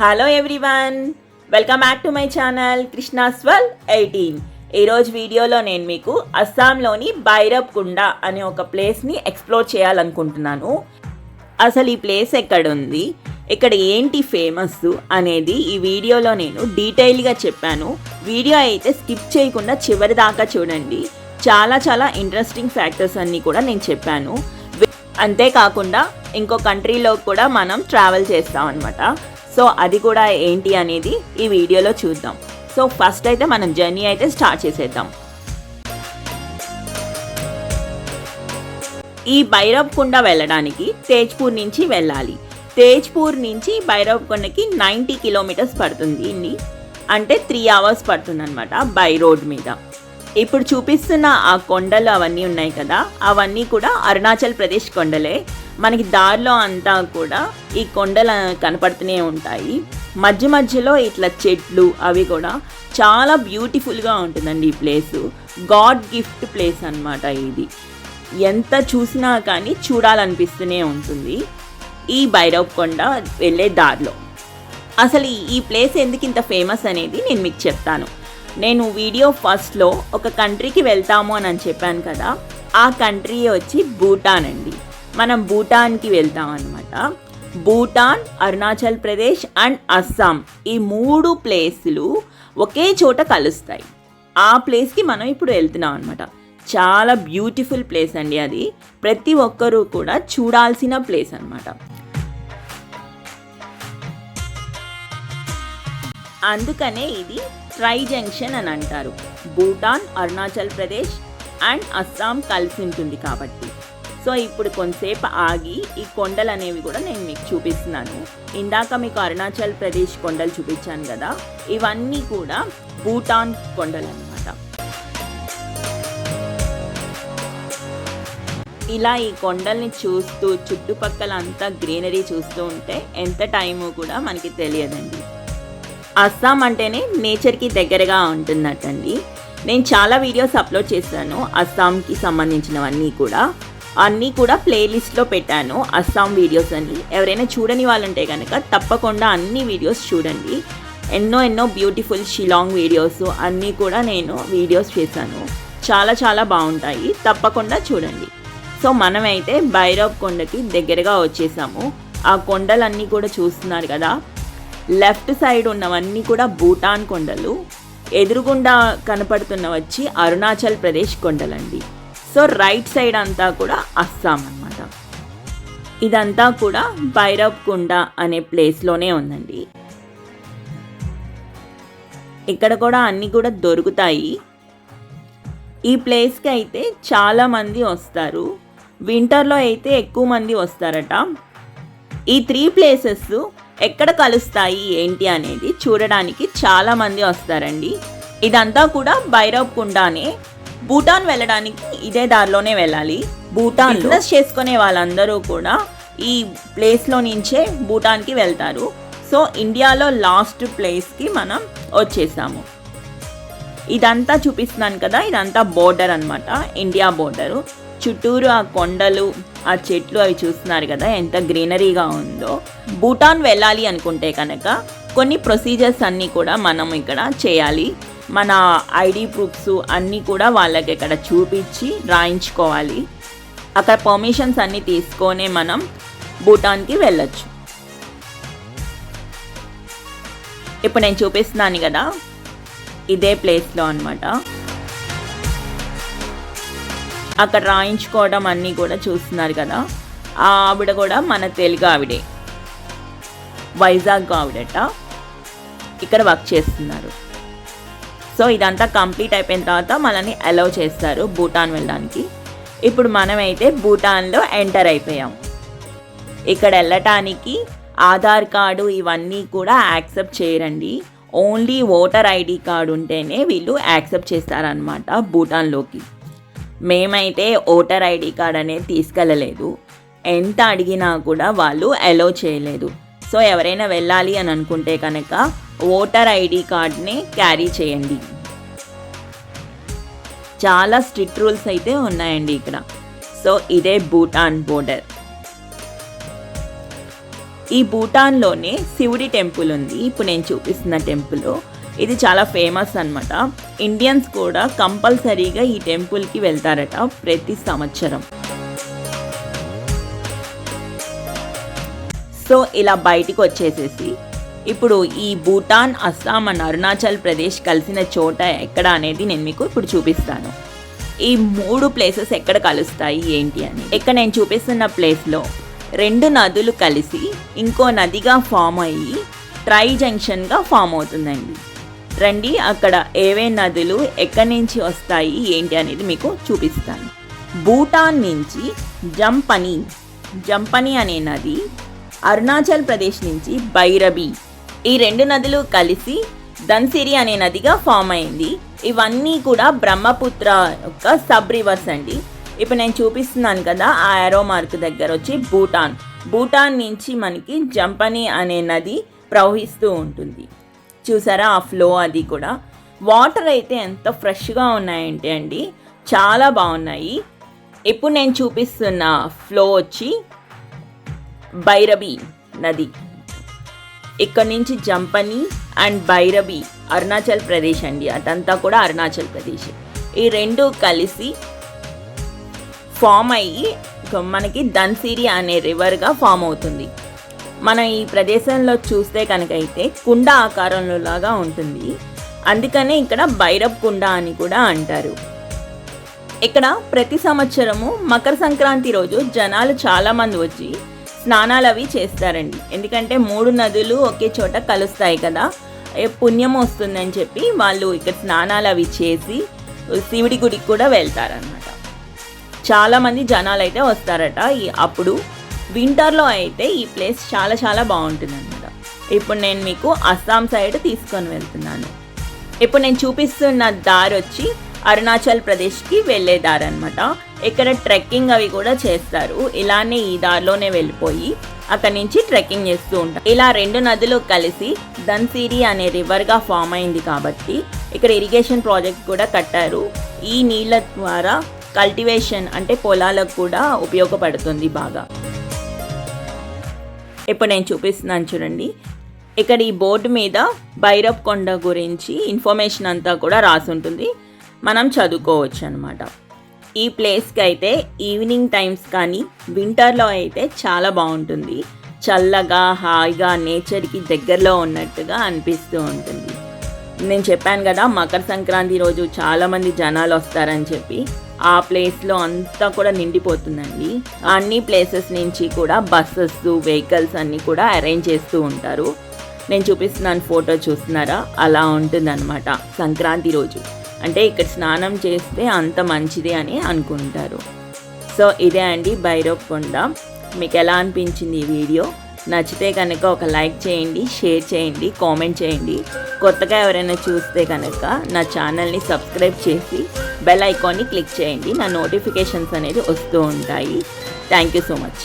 Hello everyone welcome back to my channel కృష్ణాస్వల్ eighteen ఈరోజు వీడియోలో నేను మీకు అస్సాంలోని భైరబ్ కుండ అనే ఒక ప్లేస్ని ఎక్స్ప్లోర్ చేయాలనుకుంటున్నాను. అసలు ఈ ప్లేస్ ఎక్కడ ఉంది ఇక్కడ ఏంటి ఫేమస్ అనేది ఈ వీడియోలో నేను డీటెయిల్గా చెప్పాను. వీడియో అయితే స్కిప్ చేయకుండా చివరి దాకా చూడండి. చాలా చాలా ఇంట్రెస్టింగ్ ఫ్యాక్టర్స్ అన్నీ కూడా నేను చెప్పాను. అంతేకాకుండా ఇంకో కంట్రీలో కూడా మనం ట్రావెల్ చేస్తాం అనమాట సో అది కూడా ఏంటి అనేది ఈ వీడియోలో చూద్దాం. సో ఫస్ట్ అయితే మనం జర్నీ అయితే స్టార్ట్ చేసేద్దాం. ఈ భైరవ్ కుండ వెళ్ళడానికి తేజ్పూర్ నుంచి వెళ్ళాలి. తేజ్పూర్ నుంచి భైరవ్ కొండకి నైంటీ కిలోమీటర్స్ పడుతుంది ఇన్ని. అంటే త్రీ అవర్స్ పడుతుంది అనమాట బై రోడ్ మీద. ఇప్పుడు చూపిస్తున్న ఆ కొండలు అవన్నీ ఉన్నాయి కదా అవన్నీ కూడా అరుణాచల్ ప్రదేశ్ కొండలే. మనకి దారిలో అంతా కూడా ఈ కొండలు కనపడుతూనే ఉంటాయి. మధ్య మధ్యలో ఇట్లా చెట్లు అవి కూడా చాలా బ్యూటిఫుల్గా ఉంటుందండి ఈ ప్లేసు. గాడ్ గిఫ్ట్ ప్లేస్ అన్నమాట ఇది. ఎంత చూసినా కానీ చూడాలనిపిస్తూనే ఉంటుంది. ఈ భైరవ్ కొండ వెళ్ళే దారిలో. అసలు ఈ- ఈ ప్లేస్ ఎందుకు ఇంత ఫేమస్ అనేది నేను మీకు చెప్తాను. నేను వీడియో ఫస్ట్లో ఒక కంట్రీకి వెళ్తాము అని అని చెప్పాను కదా ఆ కంట్రీ వచ్చి భూటాన్ అండి. మనం భూటాన్కి వెళ్తాం అనమాట భూటాన్ అరుణాచల్ ప్రదేశ్ అండ్ అస్సాం ఈ మూడు ప్లేసులు ఒకే చోట కలుస్తాయి. ఆ ప్లేస్కి మనం ఇప్పుడు వెళ్తున్నాం అనమాట చాలా బ్యూటిఫుల్ ప్లేస్ అండి అది. ప్రతి ఒక్కరూ కూడా చూడాల్సిన ప్లేస్ అనమాట అందుకనే ఇది ట్రై జంక్షన్ అని అంటారు. భూటాన్ అరుణాచల్ ప్రదేశ్ అండ్ అస్సాం కలిసి ఉంటుంది కాబట్టి. సో ఇప్పుడు కొంతసేపు ఆగి ఈ కొండలు అనేవి కూడా నేను మీకు చూపిస్తున్నాను. ఇందాక మీకు అరుణాచల్ ప్రదేశ్ కొండలు చూపించాను కదా ఇవన్నీ కూడా భూటాన్ కొండలు అనమాట ఇలా ఈ కొండల్ని చూస్తూ చుట్టుపక్కల అంతా గ్రీనరీ చూస్తూ ఉంటే ఎంత టైము కూడా మనకి తెలియదండి. అస్సాం అంటేనే నేచర్కి దగ్గరగా ఉంటున్నట్టండి. నేను చాలా వీడియోస్ అప్లోడ్ చేశాను అస్సాంకి సంబంధించినవన్నీ కూడా. అన్నీ కూడా ప్లేలిస్ట్లో పెట్టాను. అస్సాం వీడియోస్ అని. ఎవరైనా చూడని వాళ్ళుంటే కనుక తప్పకుండా అన్ని వీడియోస్ చూడండి. ఎన్నో ఎన్నో బ్యూటిఫుల్ షిలాంగ్ వీడియోస్ అన్నీ కూడా నేను వీడియోస్ చేశాను. చాలా చాలా బాగుంటాయి. తప్పకుండా చూడండి. సో మనమైతే భైరవ్ కొండకి దగ్గరగా వచ్చేసాము. ఆ కొండలన్నీ కూడా చూస్తున్నారు కదా. లెఫ్ట్ సైడ్ ఉన్నవన్నీ కూడా భూటాన్ కొండలు. ఎదురుగుండా కనపడుతున్న వచ్చి అరుణాచల్ ప్రదేశ్ కొండలండి. సో రైట్ సైడ్ అంతా కూడా అస్సాం అన్నమాట. ఇదంతా కూడా భైరవ్ కుండ అనే ప్లేస్లోనే ఉందండి. ఇక్కడ కూడా అన్నీ కూడా దొరుకుతాయి. ఈ ప్లేస్కి అయితే చాలామంది వస్తారు. వింటర్లో అయితే ఎక్కువ మంది వస్తారట. ఈ త్రీ ప్లేసెస్ ఎక్కడ కలుస్తాయి ఏంటి అనేది చూడడానికి చాలామంది వస్తారండి. ఇదంతా కూడా భైరవ్ కుండానే భూటాన్ వెళ్ళడానికి ఇదే దారిలోనే వెళ్ళాలి. భూటాన్ బిజినెస్ చేసుకునే వాళ్ళందరూ కూడా ఈ ప్లేస్లో నుంచే భూటాన్కి వెళ్తారు. సో ఇండియాలో లాస్ట్ ప్లేస్కి మనం వచ్చేసాము. ఇదంతా చూపిస్తున్నాను కదా ఇదంతా బోర్డర్ అన్నమాట. ఇండియా బోర్డరు చుట్టూరు ఆ కొండలు ఆ చెట్లు అవి చూస్తున్నారు కదా ఎంత గ్రీనరీగా ఉందో. భూటాన్ వెళ్ళాలి అనుకుంటే కనుక కొన్ని ప్రొసీజర్స్ అన్నీ కూడా మనం ఇక్కడ చేయాలి. మన ఐడి ప్రూఫ్స్ అన్నీ కూడా వాళ్ళకి ఇక్కడ చూపించి రాయించుకోవాలి. అక్కడ పర్మిషన్స్ అన్నీ తీసుకొనే మనం భూటాన్కి వెళ్ళొచ్చు. ఇప్పుడు నేను చూపిస్తున్నాను కదా ఇదే ప్లేస్లో అనమాట అక్కడ రాయించుకోవడం అన్నీ కూడా చూస్తున్నారు కదా ఆ ఆవిడ కూడా మన తెలుగు ఆవిడే. వైజాగ్ ఆవిడట. ఇక్కడ వర్క్ చేస్తున్నారు. సో ఇదంతా కంప్లీట్ అయిపోయిన తర్వాత మనల్ని అలౌ చేస్తారు భూటాన్ వెళ్ళడానికి. ఇప్పుడు మనమైతే భూటాన్లో ఎంటర్ అయిపోయాం. ఇక్కడ వెళ్ళటానికి ఆధార్ కార్డు ఇవన్నీ కూడా యాక్సెప్ట్ చేయరండి. ఓన్లీ ఓటర్ ఐడి కార్డు ఉంటేనే వీళ్ళు యాక్సెప్ట్ చేస్తారనమాట భూటాన్లోకి. మేమైతే ఓటర్ ఐడి కార్డ్ అనేది తీసుకెళ్ళలేదు. ఎంత అడిగినా కూడా వాళ్ళు అలో చేయలేదు. సో ఎవరైనా వెళ్ళాలి అని అనుకుంటే కనుక ఓటర్ ఐడి కార్డ్ని క్యారీ చేయండి. చాలా స్ట్రిక్ట్ రూల్స్ అయితే ఉన్నాయండి ఇక్కడ. సో ఇదే భూటాన్ బోర్డర్. ఈ భూటాన్లోనే శివుడి టెంపుల్ ఉంది. ఇప్పుడు నేను చూపిస్తున్న టెంపుల్ ఇది చాలా ఫేమస్ అనమాట ఇండియన్స్ కూడా కంపల్సరీగా ఈ టెంపుల్కి వెళ్తారట ప్రతి సంవత్సరం. సో ఇలా బయటికి వచ్చేసేసి ఇప్పుడు ఈ భూటాన్ అస్సాం అండ్ అరుణాచల్ ప్రదేశ్ కలిసిన చోట ఎక్కడ అనేది నేను మీకు ఇప్పుడు చూపిస్తాను. ఈ మూడు ప్లేసెస్ ఎక్కడ కలుస్తాయి ఏంటి అని. ఇక్కడ నేను చూపిస్తున్న ప్లేస్లో రెండు నదులు కలిసి ఇంకో నదిగా ఫామ్ అయ్యి ట్రై జంక్షన్గా ఫామ్ అవుతుందండి. రండి అక్కడ ఏవే నదులు ఎక్కడి నుంచి వస్తాయి ఏంటి అనేది మీకు చూపిస్తాను. భూటాన్ నుంచి జంపని జంపని అనే నది అరుణాచల్ ప్రదేశ్ నుంచి భైరబి ఈ రెండు నదులు కలిసి ధన్సిరి అనే నదిగా ఫామ్ అయింది. ఇవన్నీ కూడా బ్రహ్మపుత్ర యొక్క సబ్ రివర్స్ అండి. ఇప్పుడు నేను చూపిస్తున్నాను కదా ఆ ఆరో మార్క్ దగ్గర వచ్చి భూటాన్. భూటాన్ నుంచి మనకి జంపని అనే నది ప్రవహిస్తూ ఉంటుంది. చూసారా ఆ ఫ్లో అది కూడా. వాటర్ అయితే ఎంత ఫ్రెష్గా ఉన్నాయంటే అండి చాలా బాగున్నాయి. ఇప్పుడు నేను చూపిస్తున్న ఫ్లో వచ్చి భైరబి నది. ఇక్కడ నుంచి జంపని అండ్ భైరబి అరుణాచల్ ప్రదేశ్ అండి. అదంతా కూడా అరుణాచల్ ప్రదేశ్. ఈ రెండు కలిసి ఫామ్ అయ్యి మనకి ధన్సిరి అనే రివర్గా ఫామ్ అవుతుంది. మనం ఈ ప్రదేశంలో చూస్తే కనుక అయితే కుండ ఆకారంలో లాగా ఉంటుంది. అందుకనే ఇక్కడ భైరవ్ కుండ అని కూడా అంటారు. ఇక్కడ ప్రతి సంవత్సరము మకర సంక్రాంతి రోజు జనాలు చాలామంది వచ్చి స్నానాలు అవి చేస్తారండి. ఎందుకంటే మూడు నదులు ఒకే చోట కలుస్తాయి కదా. పుణ్యం వస్తుందని చెప్పి వాళ్ళు ఇక్కడ స్నానాలు అవి చేసి శివుడి గుడికి కూడా వెళ్తారనమాట చాలామంది జనాలు అయితే వస్తారట. ఈ అప్పుడు వింటర్లో అయితే ఈ ప్లేస్ చాలా చాలా బాగుంటుంది అనమాట ఇప్పుడు నేను మీకు అస్సాం సైడ్ తీసుకొని వెళ్తున్నాను. ఇప్పుడు నేను చూపిస్తున్న దారి వచ్చి అరుణాచల్ ప్రదేశ్కి వెళ్ళే దారి అనమాట ఇక్కడ ట్రెక్కింగ్ అవి కూడా చేస్తారు. ఇలానే ఈ దారిలోనే వెళ్ళిపోయి అక్కడి నుంచి ట్రెక్కింగ్ చేస్తూ ఉంటారు. ఇలా రెండు నదులు కలిసి ధన్సిరి అనే రివర్గా ఫామ్ అయింది కాబట్టి ఇక్కడ ఇరిగేషన్ ప్రాజెక్ట్ కూడా కట్టారు. ఈ నీళ్ళ ద్వారా కల్టివేషన్ అంటే పొలాలకు కూడా ఉపయోగపడుతుంది బాగా. ఇప్పుడు నేను చూపిస్తున్నాను చూడండి. ఇక్కడ ఈ బోర్డు మీద భైరవ్ కొండ గురించి ఇన్ఫర్మేషన్ అంతా కూడా రాసి ఉంటుంది. మనం చదువుకోవచ్చు అనమాట ఈ ప్లేస్కి అయితే ఈవినింగ్ టైమ్స్ కానీ వింటర్లో అయితే చాలా బాగుంటుంది. చల్లగా హాయిగా నేచర్కి దగ్గరలో ఉన్నట్టుగా అనిపిస్తూ ఉంటుంది. నేను చెప్పాను కదా మకర సంక్రాంతి రోజు చాలామంది జనాలు వస్తారని చెప్పి. ఆ ప్లేస్లో అంతా కూడా నిండిపోతుందండి. అన్ని ప్లేసెస్ నుంచి కూడా బస్సెస్ వెహికల్స్ అన్నీ కూడా అరేంజ్ చేస్తూ ఉంటారు. నేను చూపిస్తున్నాను ఫోటో చూస్తున్నారా? అలా ఉంటుందన్నమాట సంక్రాంతి రోజు. అంటే ఇక్కడ స్నానం చేస్తే అంత మంచిది అని అనుకుంటారు. సో ఇదే అండి భైరవ్ కొండ. మీకు ఎలా అనిపించింది ఈ వీడియో? నచ్చితే కనుక ఒక లైక్ చేయండి షేర్ చేయండి కామెంట్ చేయండి. కొత్తగా ఎవరైనా చూస్తే కనుక నా ఛానల్ని సబ్స్క్రైబ్ చేసి బెల్ ఐకాన్ని క్లిక్ చేయండి. నా నోటిఫికేషన్స్ అనేది వస్తూ ఉంటాయి. Thank you so much.